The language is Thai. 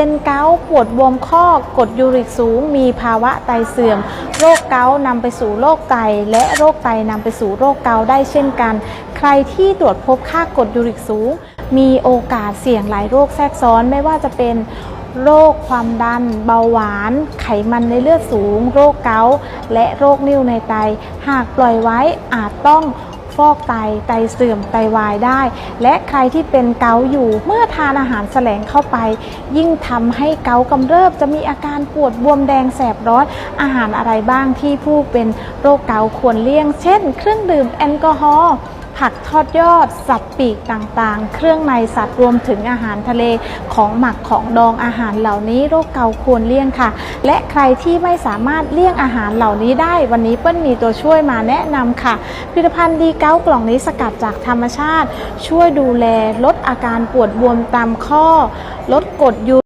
เป็นเกาต์ปวดบวมข้อกรดยูริกสูง มีภาวะไตเสื่อม โรคเกาต์นำไปสู่โรคไต และโรคไตนำไปสู่โรคเกาต์ได้เช่นกัน ใครที่ตรวจพบค่ากรดยูริกสูง มีโอกาสเสี่ยงหลายโรคแทรกซ้อนไม่ว่าจะเป็นโรคความดัน เบาหวาน ไขมันในเลือดสูง โรคเกาต์และโรคนิ่วในไต หากปล่อยไว้อาจต้อง ฟอกไต ไตเสื่อม ไตวายได้ และใครที่เป็นเกาอยู่ เมื่อทานอาหารแสลงเข้าไป ยิ่งทำให้เกาต์กำเริบจะมีอาการปวดบวมแดงแสบร้อน อาหารอะไรบ้างที่ผู้เป็นโรคเกาควรเลี่ยง เช่น เครื่องดื่มแอลกอฮอล์ ผักทอดยอด สับปีกต่างๆ เครื่องในสัตว์รวมถึงอาหารทะเลของหมักของดองอาหารเหล่านี้โรคเกาต์ควรเลี่ยงค่ะ และใครที่ไม่สามารถเลี่ยงอาหารเหล่านี้ได้ วันนี้เปิ้ลมีตัวช่วยมาแนะนำค่ะผลิตภัณฑ์ดีเกากล่องนี้สกัดจากธรรมชาติ ช่วยดูแลลดอาการปวดบวมตามข้อ ลดกรดยู